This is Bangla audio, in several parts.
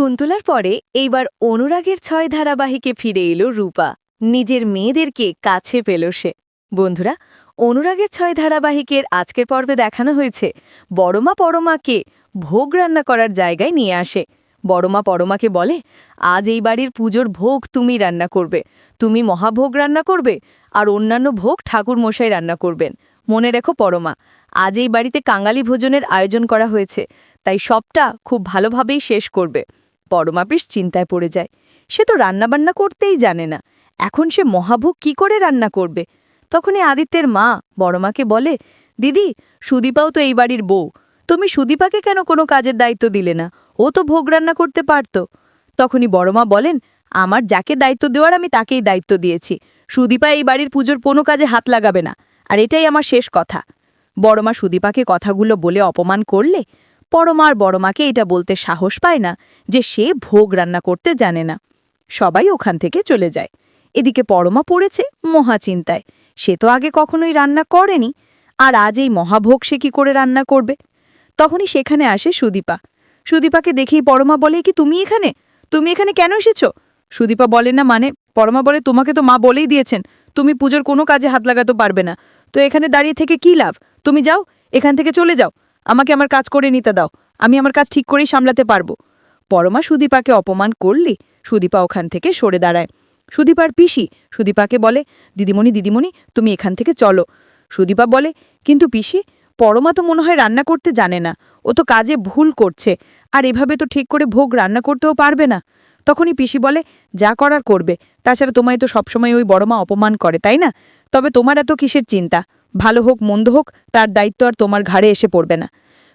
কুন্তলার পরে এইবার অনুরাগের ছয় ধারাবাহিকে ফিরে এলো রূপা। নিজের মেয়েদেরকে কাছে পেল সে। বন্ধুরা, অনুরাগের ছয় ধারাবাহিকের আজকের পর্বে দেখানো হয়েছে, বড়মা পরমাকে ভোগ রান্না করার জায়গায় নিয়ে আসে। বড়মা পরমাকে বলে, আজ এই বাড়ির পুজোর ভোগ তুমি রান্না করবে। তুমি মহাভোগ রান্না করবে আর অন্যান্য ভোগ ঠাকুর মশাই রান্না করবেন। মনে রেখো পরমা, আজ এই বাড়িতে কাঙালি ভোজনের আয়োজন করা হয়েছে, তাই সবটা খুব ভালোভাবেই শেষ করবে। পরমা বেশ চিন্তায় পড়ে যায়। সে তো রান্নাবান্না করতেই জানে না। এখন সে মহাভোগ কি করে রান্না করবে? তখনই আদিত্যের মা বড়মাকে বলে, দিদি, সুদীপাও তো এই বাড়ির বউ। তুমি সুদীপাকে কেন কোনো কাজের দায়িত্ব দিলে না? ও তো ভোগ রান্না করতে পারত। তখনই বড়মা বলেন, আমার যাকে দায়িত্ব দেওয়ার আমি তাকেই দায়িত্ব দিয়েছি। সুদীপা এই বাড়ির পুজোর কোনো কাজে হাত লাগাবে না। আর এটাই আমার শেষ কথা। বড়মা সুদীপাকে কথাগুলো বলে অপমান করলে পরমা আর বড়মাকে এটা বলতে সাহস পায় না যে সে ভোগ রান্না করতে জানে না। সবাই ওখান থেকে চলে যায়। এদিকে পরমা পড়েছে মহাচিন্তায় সে তো আগে কখনোই রান্না করেনি। আর আজ এই মহাভোগ সে কি করে রান্না করবে? তখনই সেখানে আসে সুদীপা। সুদীপাকে দেখেই পরমা বলে কি তুমি এখানে? তুমি এখানে কেন এসেছ? সুদীপা বলে, না মানে? পরমা বলে, তোমাকে তো মা বলেই দিয়েছেন। তুমি পুজোর কোনো কাজে হাত লাগাতে পারবে না। তো এখানে দাঁড়িয়ে থেকে কি লাভ? তুমি যাও, এখান থেকে চলে যাও। আমাকে আমার কাজ করে নিতে দাও। আমি আমার কাজ ঠিক করেই সামলাতে পারব। পরমা সুদীপাকে অপমান করলে সুদীপা ওখান থেকে সরে দাঁড়ায়। সুদীপার পিসি সুদীপাকে বলে, দিদিমণি দিদিমণি, তুমি এখান থেকে চলো। সুদীপা বলে, কিন্তু পিসি, পরমা তো মনে হয় রান্না করতে জানে না। ও তো কাজে ভুল করছে। আর এভাবে তো ঠিক করে ভোগ রান্না করতেও পারবে না। তখনই পিসি বলে, যা করার করবে। তাছাড়া তোমায় তো সবসময় ওই বড়মা অপমান করে, তাই না? তবে তোমার এত কিসের চিন্তা? ভালো হোক, মন্দ হোক, তার দায়িত্ব আর তোমার ঘাড়ে এসে পড়বে না।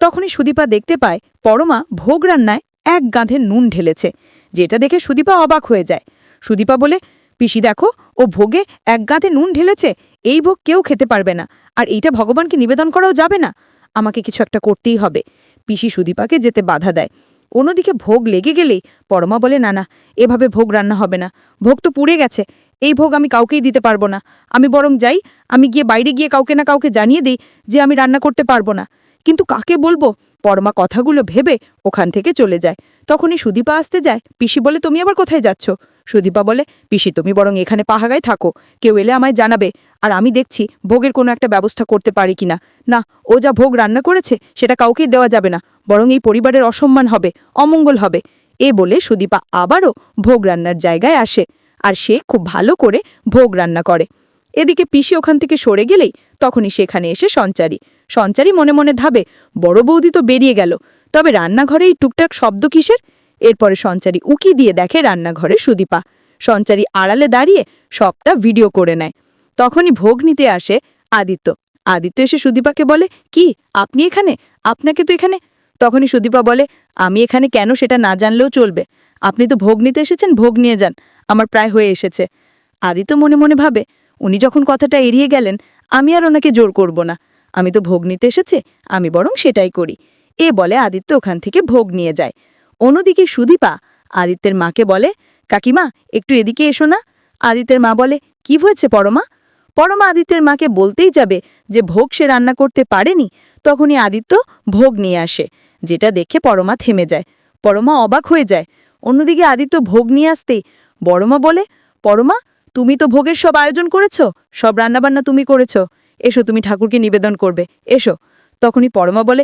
তখনই সুদীপা দেখতে পায়, পরমা ভোগ রান্নায় এক গাঁধে নুন ঢেলেছে, যেটা দেখে সুদীপা অবাক হয়ে যায়। সুদীপা বলে, পিসি দেখো, ও ভোগে এক গাঁধে নুন ঢেলেছে, এই ভোগ কেউ খেতে পারবে না, আর এইটা ভগবানকে নিবেদন করাও যাবে না, আমাকে কিছু একটা করতেই হবে। পিসি সুদীপাকে যেতে বাধা দেয়। অন্যদিকে ভোগ লেগে গেলেই পরমা বলে, না না, এভাবে ভোগ রান্না হবে না, ভোগ তো পুড়ে গেছে এই ভোগ আমি কাউকেই দিতে পারব না। আমি বরং যাই, আমি গিয়ে বাইরে গিয়ে কাউকে না কাউকে জানিয়ে দিই যে আমি রান্না করতে পারব না। কিন্তু কাকে বলব? পরমা কথাগুলো ভেবে ওখান থেকে চলে যায়। তখনই সুদীপা আসতে যায়। পিসি বলে, তুমি আবার কোথায় যাচ্ছ? সুদীপা বলে, পিসি, তুমি বরং এখানে পাহাগায় থাকো। কেউ এলে আমায় জানাবে। আর আমি দেখছি ভোগের কোনো একটা ব্যবস্থা করতে পারি কিনা। না, ও যা ভোগ রান্না করেছে, সেটা কাউকেই দেওয়া যাবে না। বরং এই পরিবারের অসম্মান হবে, অমঙ্গল হবে। এ বলে সুদীপা আবারও ভোগ রান্নার জায়গায় আসে। আর সে খুব ভালো করে ভোগ রান্না করে। এদিকে পিসি ওখান থেকে সরে গেলেই তখনই সেখানে এসে সঞ্চারী। সঞ্চারী মনে মনে ধাবে বড় বৌদি তো বেরিয়ে গেল। তবে রান্নাঘরে এই টুকটাক শব্দ কিসের? এরপরে সঞ্চারী উকি দিয়ে দেখে রান্নাঘরে সুদীপা। সঞ্চারী আড়ালে দাঁড়িয়ে সবটা ভিডিও করে নেয়। তখনই ভোগ নিতে আসে আদিত্য। আদিত্য এসে সুদীপাকে বলে, কি, আপনি এখানে? আপনাকে তো এখানে? তখনই সুদীপা বলে, আমি এখানে কেন সেটা না জানলেও চলবে। আপনি তো ভোগ নিতে এসেছেন, ভোগ নিয়ে যান। আমার প্রায় হয়ে এসেছে। আদিত্য মনে মনে ভাবে, উনি যখন কথাটা এড়িয়ে গেলেন, আমি আর ওনাকে জোর করব না। আমি তো ভোগ নিতে এসেছে, আমি বরং সেটাই করি। এ বলে আদিত্য ওখান থেকে ভোগ নিয়ে যায়। অন্যদিকে সুদীপা আদিত্যের মাকে বলে, কাকিমা, একটু এদিকে এসো না। আদিত্যের মা বলে, কি হয়েছে পরমা? পরমা আদিত্যের মাকে বলতেই যাবে যে ভোগ সে রান্না করতে পারেনি, তখনই আদিত্য ভোগ নিয়ে আসে, যেটা দেখে পরমা থেমে যায়। পরমা অবাক হয়ে যায়। অন্যদিকে আদিত্য ভোগ নিয়ে আসতেই বড়মা বলে, পরমা, তুমি তো ভোগের সব আয়োজন করেছ, সব রান্নাবান্না তুমি করেছ। এসো, তুমি ঠাকুরকে নিবেদন করবে। এসো। তখনই পরমা বলে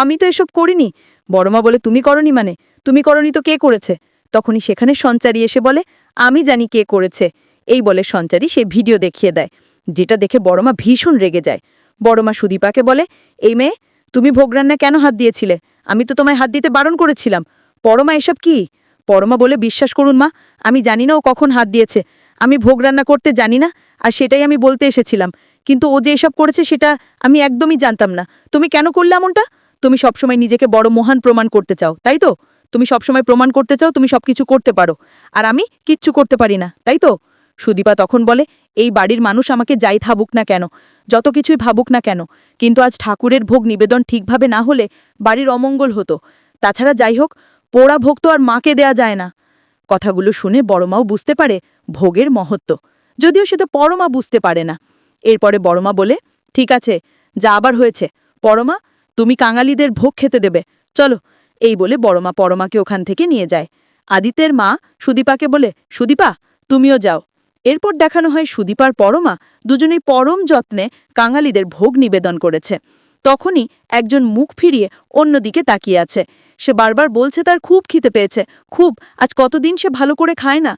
আমি তো এসব করিনি। বড়মা বলে, তুমি করনি মানে? তুমি করনি তো কে করেছে? তখনই সেখানে সঞ্চারী এসে বলে, আমি জানি কে করেছে। এই বলে সঞ্চারী সে ভিডিও দেখিয়ে দেয়, যেটা দেখে বড়মা ভীষণ রেগে যায়। বড়মা সুদীপাকে বলে, এই মেয়ে, তুমি ভোগ রান্না কেন হাত দিয়েছিলে? আমি তো তোমায় হাত দিতে বারণ করেছিলাম। পরমা, এসব কি? পরমা বলে বিশ্বাস করুন মা, আমি জানি না ও কখন হাত দিয়েছে। আমি ভোগ রান্না করতে জানি না, আর সেটাই আমি বলতে এসেছিলাম। কিন্তু ও যে এসব করেছে সেটা আমি একদমই জানতাম না। তুমি কেন করলে এমনটা? তুমি সবসময় নিজেকে বড় মহান প্রমাণ করতে চাও, তাই তো? তুমি সবসময় প্রমাণ করতে চাও, তুমি সবকিছু করতে পারো। আর আমি কিচ্ছু করতে পারি না, তাই তো? সুদীপা তখন বলে, এই বাড়ির মানুষ আমাকে যাই থাবুক না কেন, যত কিছুই ভাবুক না কেন, কিন্তু আজ ঠাকুরের ভোগ নিবেদন ঠিকভাবে না হলে বাড়ির অমঙ্গল হতো। তাছাড়া যাই হোক পোড়া ভোগ তো আর মাকে দেয়া যায় না। কথাগুলো শুনে বড়মাও বুঝতে পারে ভোগের মহত্ব। যদিও সে তো পরমা বুঝতে পারে না। এরপরে বড়মা বলে, ঠিক আছে, যা আবার হয়েছে। পরমা, তুমি কাঙালিদের ভোগ খেতে দেবে। চলো। এই বলে বড়মা পরমাকে ওখান থেকে নিয়ে যায়। আদিত্যের মা সুদীপাকে বলে, সুদীপা, তুমিও যাও। এরপর দেখানো হয় সুদীপার পরমা দুজনেই পরম যত্নে কাঙালিদের ভোগ নিবেদন করেছে। তখনই একজন মুখ ফিরিয়ে অন্যদিকে তাকিয়ে আছে। সে বারবার বলছে তার খুব খিদে পেয়েছে। খুব, আজ কতদিন সে ভালো করে খায় না?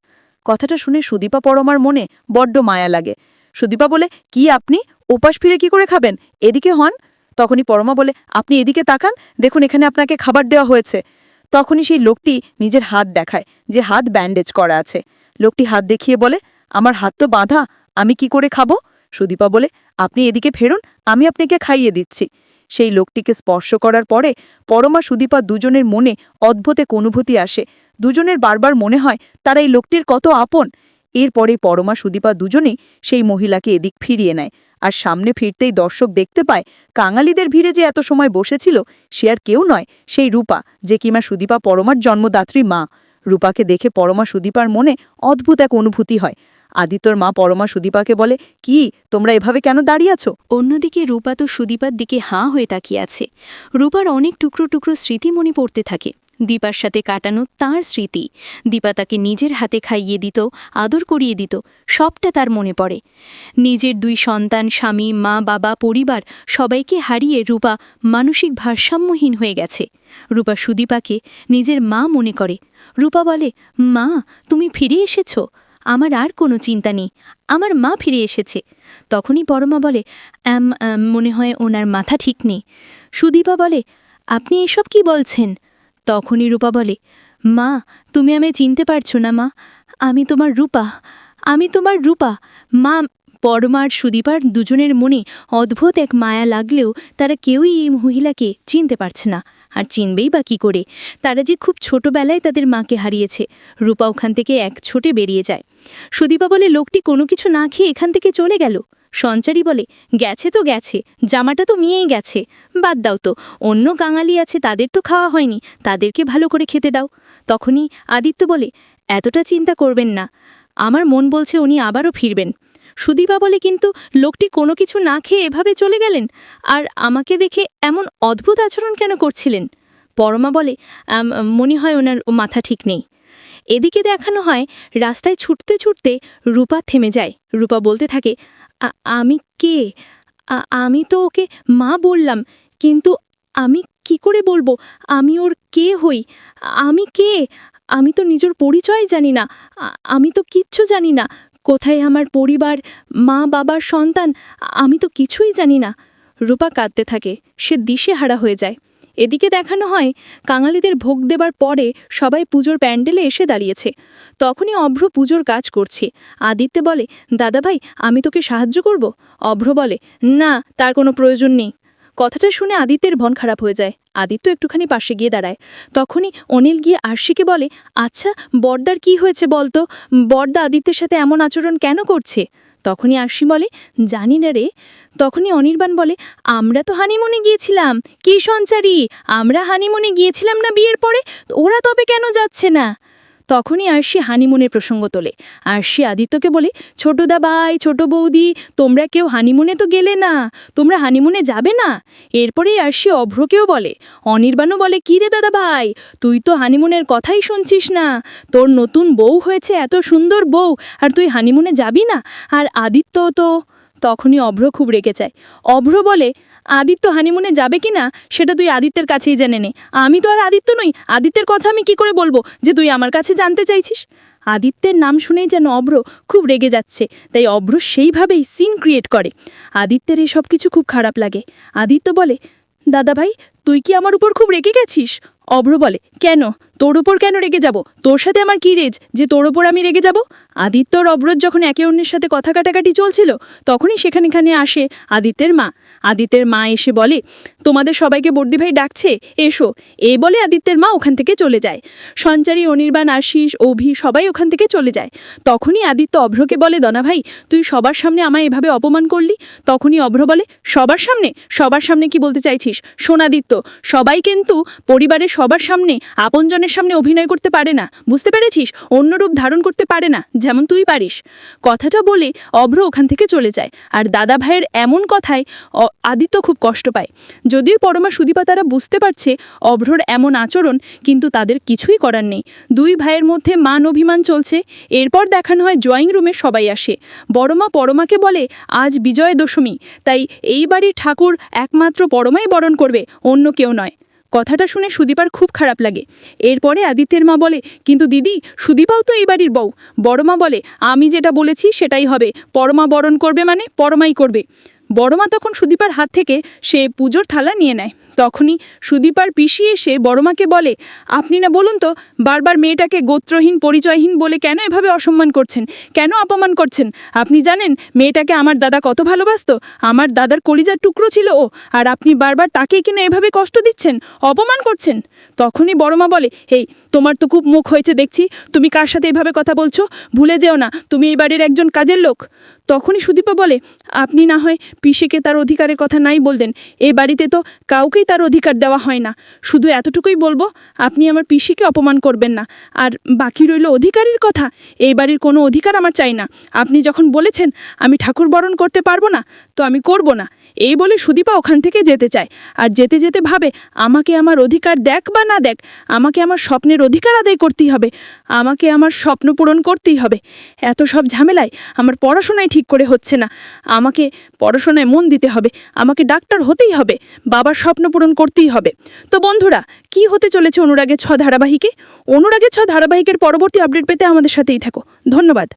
কথাটা শুনে সুদীপা পরমার মনে বড্ড মায়া লাগে। সুদীপা বলে, কি আপনি? ওপাশ ফিরে কি করে খাবেন? এদিকে হন? তখনই পরমা বলে, আপনি এদিকে তাকান, দেখুন এখানে আপনাকে খাবার দেওয়া হয়েছে। তখনই সেই লোকটি নিজের হাত দেখায়, যে হাত ব্যান্ডেজ করা আছে। লোকটি হাত দেখিয়ে বলে, আমার হাত তো বাঁধা, আমি কি করে খাব? সুদীপা বলে, আপনি এদিকে ফেরুন, আমি আপনাকে খাইয়ে দিচ্ছি। সেই লোকটিকে স্পর্শ করার পরে পরমা সুদীপা দুজনের মনে অদ্ভুত এক অনুভূতি আসে। দুজনের বারবার মনে হয়, তারা এই লোকটির কত আপন। এরপরে পরমা সুদীপা দুজনেই সেই মহিলাকে এদিক ফিরিয়ে নেয়। আর সামনে ফিরতেই দর্শক দেখতে পায়, কাঙালিদের ভিড়ে যে এত সময় বসেছিল, সে আর কেউ নয়, সেই রূপা, যে কিমা সুদীপা পরমার জন্মদাত্রী মা। রূপাকে দেখে পরমা সুদীপার মনে অদ্ভুত এক অনুভূতি হয়। আদিত্যর মা পরমা সুদীপাকে বলে, কি, তোমরা এভাবে কেন দাঁড়িয়ে আছো? অন্যদিকে রূপা তো সুদীপার দিকে হাঁ হয়ে তাকিয়ে আছে। রূপার অনেক টুকরো টুকরো স্মৃতি মনে পড়তে থাকে। দীপার সাথে কাটানো তার স্মৃতি। দীপা তাকে নিজের হাতে খাইয়ে দিত, আদর করিয়ে দিত, সবটা তার মনে পড়ে। নিজের দুই সন্তান, স্বামী, মা, বাবা, পরিবার, সবাইকে হারিয়ে রূপা মানসিক ভারসাম্যহীন হয়ে গেছে। রূপা সুদীপাকে নিজের মা মনে করে। রূপা বলে, মা, তুমি ফিরে এসেছ? আমার আর কোনো চিন্তা নেই। আমার মা ফিরে এসেছে। তখনই পরমা বলে "অ্যাম, মনে হয় ওনার মাথা ঠিক নেই। সুদীপা বলে আপনি এসব কি বলছেন? তখনই রূপা বলে মা তুমি আমায় চিনতে পারছ না মা। আমি তোমার রূপা আমি তোমার রূপা। মা পরমার সুদীপার দুজনের মনে অদ্ভুত এক মায়া লাগলেও তারা কেউই এই মহিলাকে চিনতে পারছে না। আর চিনবেই বা কী করে? তারা যে খুব ছোটবেলায় তাদের মাকে হারিয়েছে। রূপা ওখান থেকে এক ছোটে বেরিয়ে যায়। সুদীপা বলে, লোকটি কোনো কিছু না খেয়ে এখান থেকে চলে গেল? সঞ্চারী বলে, গেছে তো গেছে, জামাটা তো নিয়েই গেছে। বাদ দাও তো, অন্য কাঙালি আছে, তাদের তো খাওয়া হয়নি, তাদেরকে ভালো করে খেতে দাও। তখনই আদিত্য বলে, এতটা চিন্তা করবেন না, আমার মন বলছে উনি আবারও ফিরবেন। সুদীপা বলে, কিন্তু লোকটি কোনো কিছু না খেয়ে এভাবে চলে গেলেন? আর আমাকে দেখে এমন অদ্ভুত আচরণ কেন করছিলেন? পরমা বলে মনে হয় ওনার মাথা ঠিক নেই। এদিকে দেখানো হয়, রাস্তায় ছুটতে ছুটতে রূপা থেমে যায়। রূপা বলতে থাকে আমি কে? আমি তো ওকে মা বললাম, কিন্তু আমি কি করে বলব? আমি ওর কে হই? আমি কে? আমি তো নিজের পরিচয় জানি না। আমি তো কিচ্ছু জানি না। কোথায় আমার পরিবার, মা, বাবার সন্তান? আমি তো কিছুই জানি না। রূপা কাঁদতে থাকে। সে দিশে হারা হয়ে যায়। এদিকে দেখানো হয়, কাঙালিদের ভোগ দেবার পরে সবাই পুজোর প্যান্ডেলে এসে দাঁড়িয়েছে। তখনই অভ্র পুজোর কাজ করছে। আদিত্য বলে, দাদাভাই, আমি তোকে সাহায্য করব? অভ্র বলে, না, তার কোনো প্রয়োজন নেই। কথাটা শুনে আদিত্যের ভন খারাপ হয়ে যায়। আদিত্য একটুখানি পাশে গিয়ে দাঁড়ায়। তখনই অনিল গিয়ে আরশিকে বলে আচ্ছা বর্দার কি হয়েছে বলতো? বর্দা আদিত্যের সাথে এমন আচরণ কেন করছে? তখনই আরশি বলে, জানি না রে। তখনই অনির্বাণ বলে, আমরা তো হানিমুনে গিয়েছিলাম। কি সঞ্চারী? আমরা হানিমুনে গিয়েছিলাম না বিয়ের পরে? ওরা তবে কেন যাচ্ছে না? তখনই আরশি হানিমুনের প্রসঙ্গ তোলে। আরশি আদিত্যকে বলে, ছোটদা ভাই, ছোট বৌদি, তোমরা কেউ হানিমুনে তো গেলে না, তোমরা হানিমুনে যাবে না? এরপরেই আরশি অভ্রকেও বলে, অনির্বাণও বলে, কী রে দাদা ভাই, তুই তো হানিমুনের কথাই শুনছিস না। তোর নতুন বউ হয়েছে, এত সুন্দর বউ, আর তুই হানিমুনে যাবি না? আর আদিত্য তো? তখনই অভ্র খুব রেগে যায়। অভ্র বলে আদিত্য হানিমুনে যাবে কি না, সেটা তুই আদিত্যের কাছেই জেনে নে। আমি তো আর আদিত্য নই, আদিত্যের কথা আমি কি করে বলব যে তুই আমার কাছে জানতে চাইছিস? আদিত্যের নাম শুনেই যেন অভ্র খুব রেগে যাচ্ছে, তাই অভ্র সেইভাবেই সিন ক্রিয়েট করে। আদিত্যের এই সব কিছু খুব খারাপ লাগে। আদিত্য বলে দাদা ভাই তুই কি আমার উপর খুব রেগে গেছিস? অভ্র বলে, কেন? তোর উপর কেন রেগে যাব? তোর সাথে আমার কী রেজ? যে তোর ওপর আমি রেগে যাব? আদিত্য আর অভ্রত যখন একে অন্যের সাথে কথা কাটাকাটি চলছিল, তখনই সেখানে এখানে আসে আদিত্যের মা। আদিত্যের মা এসে বলে, তোমাদের সবাইকে বর্দি ভাই ডাকছে, এসো। এই বলে আদিত্যের মা ওখান থেকে চলে যায়। সঞ্চারী, অনির্বাণ, আশিস, অভি সবাই ওখান থেকে চলে যায়। তখনই আদিত্য অভ্রকে বলে, দনা ভাই, তুই সবার সামনে আমায় এভাবে অপমান করলি? তখনই অভ্র বলে, সবার সামনে? সবার সামনে কি বলতে চাইছিস? সোনাদিত্য সবাই কিন্তু পরিবারের সবার সামনে আপনজনের মেয়ের সামনে অভিনয় করতে পারে না, বুঝতে পেরেছিস? অন্য রূপ ধারণ করতে পারে না, যেমন তুই পারিস। কথাটা বলে অভ্র ওখান থেকে চলে যায়। আর দাদা ভাইয়ের এমন কথায় আদিত্য খুব কষ্ট পায়। যদিও পরমা সুদীপা তারা বুঝতে পারছে অভ্রর এমন আচরণ, কিন্তু তাদের কিছুই করার নেই। দুই ভাইয়ের মধ্যে মান অভিমান চলছে। এরপর দেখানো হয় ড্রয়িং রুমে সবাই আসে। বড়মা পরমাকে বলে, আজ বিজয় দশমী তাই এই বাড়ির ঠাকুর একমাত্র পরমাই বরণ করবে, অন্য কেউ নয়। কথাটা শুনে সুদীপার খুব খারাপ লাগে। এরপরে আদিত্যের মা বলে, কিন্তু দিদি, সুদীপাও তো এই বাড়ির বউ। বড়মা বলে, আমি যেটা বলেছি সেটাই হবে। পরমা বরণ করবে মানে পরমাই করবে। বড়মা তখন সুদীপার হাত থেকে সে পুজোর থালা নিয়ে নেয়। তখনই সুদীপার পিসি এসে বড়মাকে বলে, আপনি না বলুন তো, বারবার মেয়েটাকে গোত্রহীন, পরিচয়হীন বলে কেন এভাবে অসম্মান করছেন? কেন অপমান করছেন? আপনি জানেন, মেয়েটাকে আমার দাদা কত ভালোবাসত? আমার দাদার কলিজার টুকরো ছিল ও, আর আপনি বারবার তাকেই কিনা এভাবে কষ্ট দিচ্ছেন? অপমান করছেন? তখনই বড়মা বলে এই তোমার তো খুব মুখ হয়েছে, দেখছি। তুমি কার সাথে এভাবে কথা বলছো? ভুলে যেও না, তুমি এই বাড়ির একজন কাজের লোক। তখনই সুদীপা বলে, আপনি না হয় পিসিকে তার অধিকারের কথা নাই বলতেন এই বাড়িতে তো কাউকেই তার অধিকার দেওয়া হয় না। শুধু এতটুকুই বলব, আপনি আমার পিসিকে অপমান করবেন না। আর বাকি রইল অধিকারের কথা। এই বাড়ির কোনো অধিকার আমার চাই না। আপনি যখন বলেছেন, আমি ঠাকুর বরণ করতে পারব না, তো আমি করব না। এই বলে সুদীপা ওখান থেকে যেতে চায়। আর যেতে যেতে ভাবে, আমাকে আমার অধিকার দেখ বা না দেখ, আমাকে আমার স্বপ্নের অধিকার আদায় করতেই হবে, আমাকে আমার স্বপ্ন পূরণ করতেই হবে। এত সব ঝামেলায় আমার পড়াশোনায় ঠিক করে হচ্ছে না, আমাকে পড়াশোনায় মন দিতে হবে, আমাকে ডাক্তার হতেই হবে, বাবার স্বপ্ন পূরণ করতেই হবে। তো বন্ধুরা, কি হতে চলেছে অনুরাগের ছ ধারাবাহিকে? অনুরাগের ছ ধারাবাহিকের পরবর্তী আপডেট পেতে আমাদের সাথেই থাকো। ধন্যবাদ।